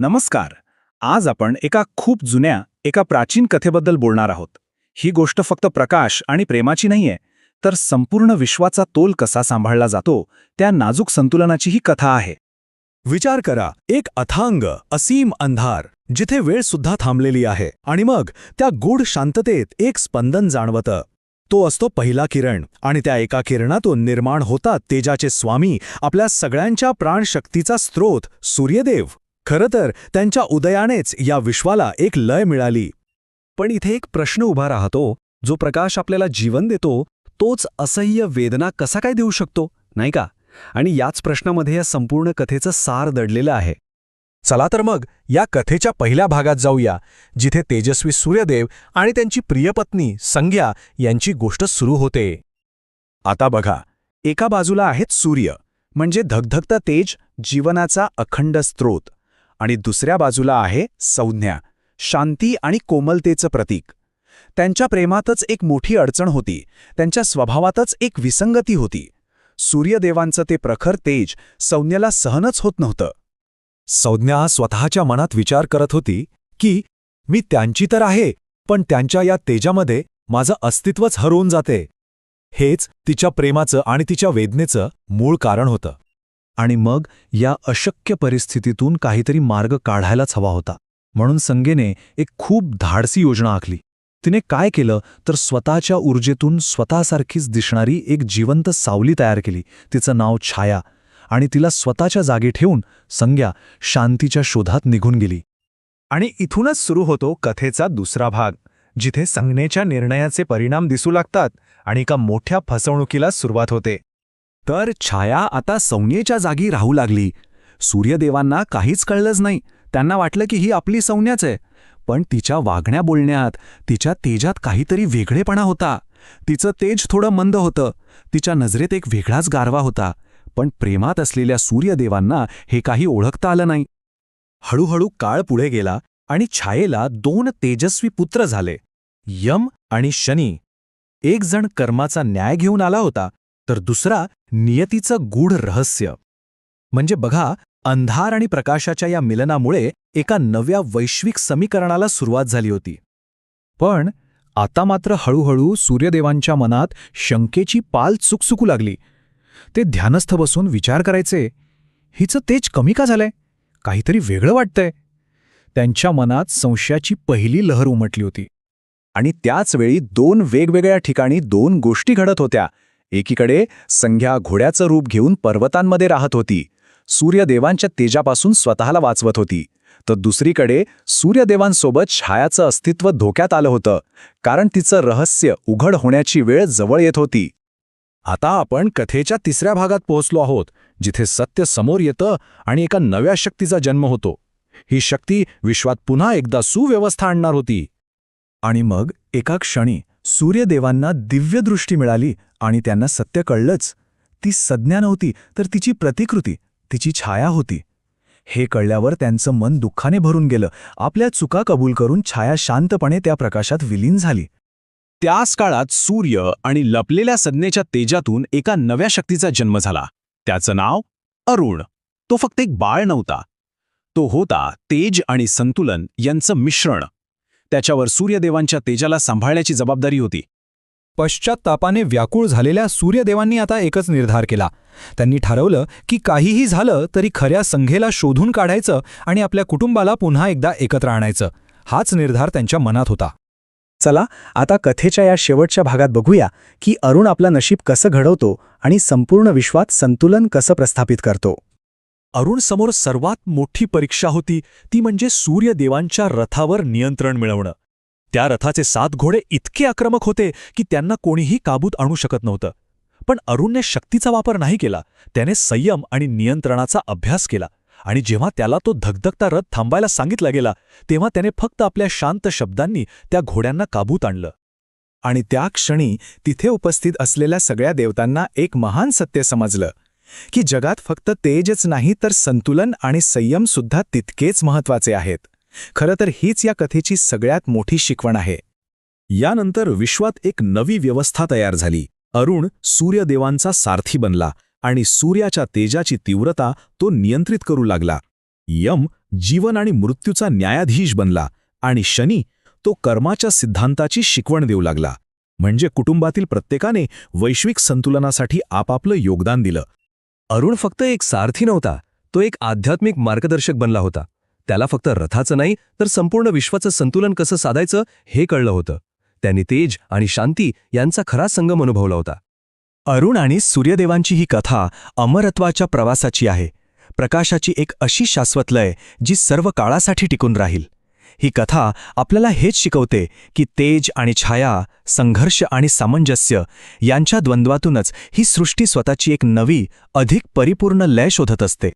नमस्कार. आज आपण एका खूप जुन्या एका प्राचीन कथेबद्दल बोलणार आहोत. ही गोष्ट फक्त प्रकाश आणि प्रेमाची नाहीये तर संपूर्ण विश्वाचा तोल कसा सांभाळला जातो त्या नाजूक संतुलनाची ही कथा आहे. विचार करा एक अथांग असीम अंधार जिथे वेळ सुद्धा थांबलेली आहे आणि मग त्या गूढ शांततेत एक स्पंदन जाणवतं. तो असतो पहिला किरण आणि त्या एका किरणातून निर्माण होतात तेजाचे स्वामी आपल्या सगळ्यांच्या प्राणशक्तीचा स्रोत सूर्यदेव. खरं तर त्यांच्या उदयानेच या विश्वाला एक लय मिळाली. पण इथे एक प्रश्न उभा राहतो जो प्रकाश आपल्याला जीवन देतो तोच असह्य वेदना कसा काय देऊ शकतो नाही का? आणि याच प्रश्नामध्ये या संपूर्ण कथेचं सार दडलेलं आहे. चला तर मग या कथेच्या पहिल्या भागात जाऊया जिथे तेजस्वी सूर्यदेव आणि त्यांची प्रियपत्नी संज्ञा यांची गोष्ट सुरू होते. आता बघा एका बाजूला आहेत सूर्य म्हणजे धगधगता तेज जीवनाचा अखंड स्रोत. आणि दुसऱ्या बाजूला आहे संज्ञा शांती आणि कोमलतेचं प्रतीक. त्यांच्या प्रेमातच एक मोठी अडचण होती त्यांच्या स्वभावातच एक विसंगती होती. सूर्यदेवांचं ते प्रखर तेज संज्ञेला सहनच होत नव्हतं. संज्ञा स्वतःच्या मनात विचार करत होती की मी त्यांची तर आहे पण त्यांच्या या तेजामध्ये माझं अस्तित्वच हरवून जाते. हेच तिच्या प्रेमाचं आणि तिच्या वेदनेचं मूळ कारण होतं. आणि मग या अशक्य परिस्थितीतून काहीतरी मार्ग काढायलाच हवा होता. म्हणून संगेने एक खूप धाडसी योजना आखली. तिने काय केलं तर स्वतःच्या ऊर्जेतून स्वतःसारखीच दिसणारी एक जिवंत सावली तयार केली. तिचं नाव छाया आणि तिला स्वतःच्या जागी ठेवून संज्ञा शांतीच्या शोधात निघून गेली. आणि इथूनच सुरू होतो कथेचा दुसरा भाग जिथे संज्ञेच्या निर्णयाचे परिणाम दिसू लागतात आणि एका मोठ्या फसवणुकीला सुरुवात होते. तर छाया आता संज्ञेच्या जागी राहू लागली. सूर्यदेवांना काहीच कळलंच नाही. त्यांना वाटलं की ही आपली सौन्याच आहे. पण तिच्या वागण्या बोलण्यात तिच्या तेजात काहीतरी वेगळेपणा होता. तिचं तेज थोडं मंद होतं. तिच्या नजरेत एक वेगळाच गारवा होता. पण प्रेमात असलेल्या सूर्यदेवांना हे काही ओळखता आलं नाही. हळूहळू काळ पुढे गेला आणि छायेला दोन तेजस्वी पुत्र झाले. यम आणि शनी. एक जण कर्माचा न्याय घेऊन आला होता. तर दुसरा नियतीचं गूढ रहस्य. म्हणजे बघा अंधार आणि प्रकाशाच्या या मिलनामुळे एका नव्या वैश्विक समीकरणाला सुरुवात झाली होती. पण आता मात्र हळूहळू सूर्यदेवांच्या मनात शंकेची पाल चुकचुकू लागली. ते ध्यानस्थ बसून विचार करायचे हिचं तेज कमी का झालंय? काहीतरी वेगळं वाटतंय. त्यांच्या मनात संशयाची पहिली लहर उमटली होती. आणि त्याच वेळी दोन वेगवेगळ्या ठिकाणी दोन गोष्टी घडत होत्या. एकीकडे संध्या घोड्याचं रूप घेऊन पर्वतांमध्ये राहत होती. सूर्यदेवांच्या तेजापासून स्वतःला वाचवत होती. तर दुसरीकडे सूर्यदेवांसोबत छायाचं अस्तित्व धोक्यात आलं होतं कारण तिचं रहस्य उघड होण्याची वेळ जवळ येत होती. आता आपण कथेच्या तिसऱ्या भागात पोहोचलो आहोत जिथे सत्य समोर येतं आणि एका नव्या शक्तीचा जन्म होतो. ही शक्ती विश्वात पुन्हा एकदा सुव्यवस्था आणणार होती. आणि मग एका क्षणी सूर्यदेवांना दिव्यदृष्टी मिळाली आणि त्यांना सत्य कळलंच. ती संज्ञा नव्हती तर तिची प्रतिकृती तिची छाया होती. हे कळल्यावर त्यांचं मन दुःखाने भरून गेलं. आपल्या चुका कबूल करून छाया शांतपणे त्या प्रकाशात विलीन झाली. त्याच काळात सूर्य आणि लपलेल्या संज्ञेच्या तेजातून एका नव्या शक्तीचा जन्म झाला. त्याचं नाव अरुण. तो फक्त एक बाळ नव्हता. तो होता तेज आणि संतुलन यांचं मिश्रण. त्याच्यावर सूर्यदेवांच्या तेजाला सांभाळण्याची जबाबदारी होती. पश्चात्तापाने व्याकुळ झालेल्या सूर्यदेवांनी आता एकच निर्धार केला. त्यांनी ठरवलं की काहीही झालं तरी खऱ्या संघेला शोधून काढायचं आणि आपल्या कुटुंबाला पुन्हा एकदा एकत्र आणायचं. हाच निर्धार त्यांच्या मनात होता. चला आता कथेच्या या शेवटच्या भागात बघूया की अरुण आपलं नशीब कसं घडवतो आणि संपूर्ण विश्वात संतुलन कसं प्रस्थापित करतो. अरुणसमोर सर्वात मोठी परीक्षा होती ती म्हणजे सूर्यदेवांच्या रथावर नियंत्रण मिळवणं. त्या रथाचे सात घोडे इतके आक्रमक होते की त्यांना कोणीही काबूत आणू शकत नव्हतं. पण अरुणने शक्तीचा वापर नाही केला त्याने संयम आणि नियंत्रणाचा अभ्यास केला आणि जेव्हा त्याला तो धगधगता रथ थांबायला सांगितला गेला तेव्हा त्याने फक्त आपल्या शांत शब्दांनी त्या घोड्यांना काबूत आणलं. आणि त्या क्षणी तिथे उपस्थित असलेल्या सगळ्या देवतांना एक महान सत्य समजलं. की जगात फक्त तेजच नाही तर संतुलन आणि संयम सुद्धा तितकेच महत्त्वाचे आहेत. खरं तर हीच या कथेची सगळ्यात मोठी शिकवण आहे. यानंतर विश्वात एक नवी व्यवस्था तयार झाली. अरुण सूर्यदेवांचा सारथी बनला आणि सूर्याच्या तेजाची तीव्रता तो नियंत्रित करू लागला. यम जीवन आणि मृत्यूचा न्यायाधीश बनला आणि शनी तो कर्माच्या सिद्धांताची शिकवण देऊ लागला. म्हणजे कुटुंबातील प्रत्येकाने वैश्विक संतुलनासाठी आपापलं योगदान दिलं. अरुण फक्त एक सारथी नव्हता. तो एक आध्यात्मिक मार्गदर्शक बनला होता. त्याला फक्त रथाचं नाही तर संपूर्ण विश्वाचं संतुलन कसं साधायचं हे कळलं होतं. त्यांनी तेज आणि शांती यांचा खरा संगम अनुभवला होता. अरुण आणि सूर्यदेवांची ही कथा अमरत्वाच्या प्रवासाची आहे. प्रकाशाची एक अशी शाश्वत लय जी सर्व काळासाठी टिकून राहील. ही कथा आपल्याला हेच शिकवते की तेज आणि छाया संघर्ष आणि सामंजस्य यांच्या द्वंद्वातूनच ही सृष्टी स्वतःची एक नवी अधिक परिपूर्ण लय शोधत असते.